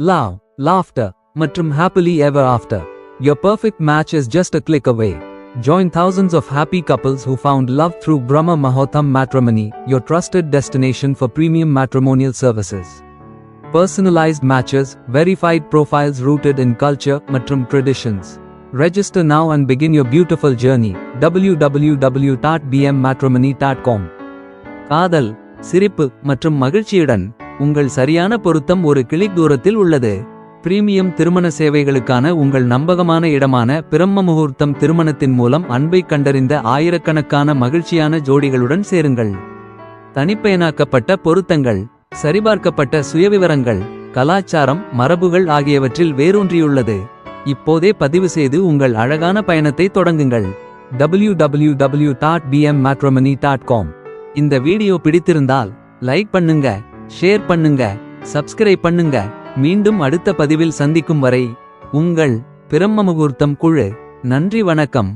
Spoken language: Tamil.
love, laughter, மற்றும் happily ever after. Your perfect match is just a click away. Join thousands of happy couples who found love through Brahma Mahotam Matrimony, your trusted destination for premium matrimonial services. Personalized matches, verified profiles rooted in culture மற்றும் traditions. Register now and begin your beautiful journey. www.bmmatrimony.com காதல் சிரிப்பு மற்றும் மகிழ்ச்சியுடன் உங்கள் சரியான பொருத்தம் ஒரு கிளிக் தூரத்தில் உள்ளது. பிரீமியம் திருமண சேவைகளுக்கான உங்கள் நம்பகமான இடமான பிரம்ம முகூர்த்தம் திருமணத்தின் மூலம் அன்பை கண்டறிந்த ஆயிரக்கணக்கான மகிழ்ச்சியான ஜோடிகளுடன் சேருங்கள். தனிப்பயனாக்கப்பட்ட பொருத்தங்கள் சரிபார்க்கப்பட்ட சுயவிவரங்கள் கலாச்சாரம் மரபுகள் ஆகியவற்றில் வேரூன்றியுள்ளது. இப்போதே பதிவு செய்து உங்கள் அழகான பயணத்தை தொடங்குங்கள். www.bmmatrimony.com இந்த வீடியோ பிடித்திருந்தால் லைக் பண்ணுங்க. ஷேர் பண்ணுங்க சப்ஸ்கிரைப் பண்ணுங்க. மீண்டும் அடுத்த பதிவில் சந்திக்கும் வரை உங்கள் பிரம்ம முகூர்த்தம் குழு. நன்றி வணக்கம்.